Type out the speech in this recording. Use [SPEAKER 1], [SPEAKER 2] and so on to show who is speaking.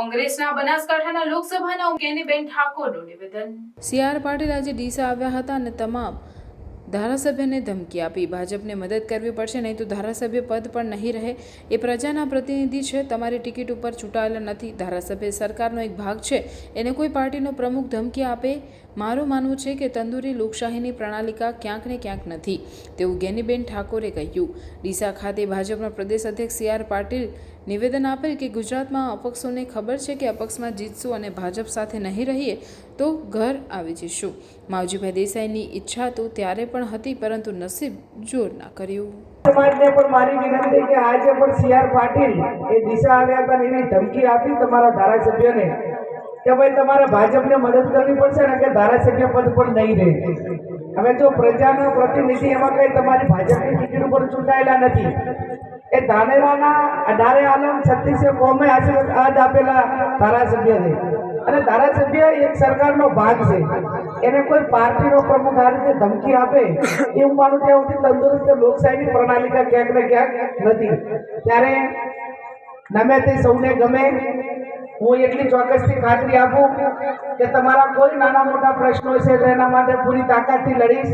[SPEAKER 1] કોંગ્રેસના બનાસકાંઠાના લોકસભાના કેનીબેન ઠાકોરનું નિવેદન.
[SPEAKER 2] સી પાટીલ આજે ડીસા આવ્યા હતા અને તમામ ધારાસભ્યને ધમકી આપી. ભાજપને મદદ કરવી પડશે, નહીં તો ધારાસભ્ય પદ પણ નહીં રહે. એ પ્રજાના પ્રતિનિધિ છે. તમારી ટિકિટ ઉપર ચૂંટાયેલા નથી. ધારાસભ્ય સરકારનો એક ભાગ છે. એને કોઈ પાર્ટીનો પ્રમુખ ધમકી આપે? મારું માનવું છે કે તંદુરી લોકશાહીની પ્રણાલિકા ક્યાંક ને ક્યાંક નથી. તેવું ગેનીબેન ઠાકોરે કહ્યું. ડીસા ખાતે ભાજપના પ્રદેશ અધ્યક્ષ સી આર પાટીલ નિવેદન આપેલ કે ગુજરાતમાં અપક્ષોને ખબર છે કે અપક્ષમાં જીતશું અને ભાજપ સાથે નહીં રહીએ તો ઘર આવી જઈશું. માવજીભાઈ દેસાઈની ઈચ્છા તો ત્યારે પણ હતી, પરંતુ નસીબ જોર ના કર્યું.
[SPEAKER 3] સમાજને પણ મારી વિનંતી કે આજે પણ સી આર પાટીલ એ દિશા આવ્યા હતા એની ધમકી આપી તમારા ધારાસભ્યને કે ભાઈ તમારે ભાજપને મદદ કરવી પડશે ને કે ધારાસભ્ય પદ પણ નહીં રહે. હવે જો પ્રજાના પ્રતિનિધિ એમાં કઈ તમારી ભાજપની ટિકિટ ઉપર ચૂંટાયેલા નથી એ ધાનેરાના અઢારે આલમ છત્રીસે કોમે આશીર્વાદ આપેલા ધારાસભ્ય છે. અને ધારાસભ્ય એક સરકારનો ભાગ છે. એને કોઈ પાર્ટીનો પ્રમુખ આ રીતે ધમકી આપે એ હું માનું તંદુરસ્ત લોકશાહીની પ્રણાલિકા ક્યાંક ને ક્યાંક નથી. ત્યારે નમે તે સૌને ગમે. હું એટલી ચોક્કસથી ખાતરી આપું કે તમારા કોઈ નાના મોટા પ્રશ્નો છે તો એના માટે પૂરી તાકાતથી લડીશ.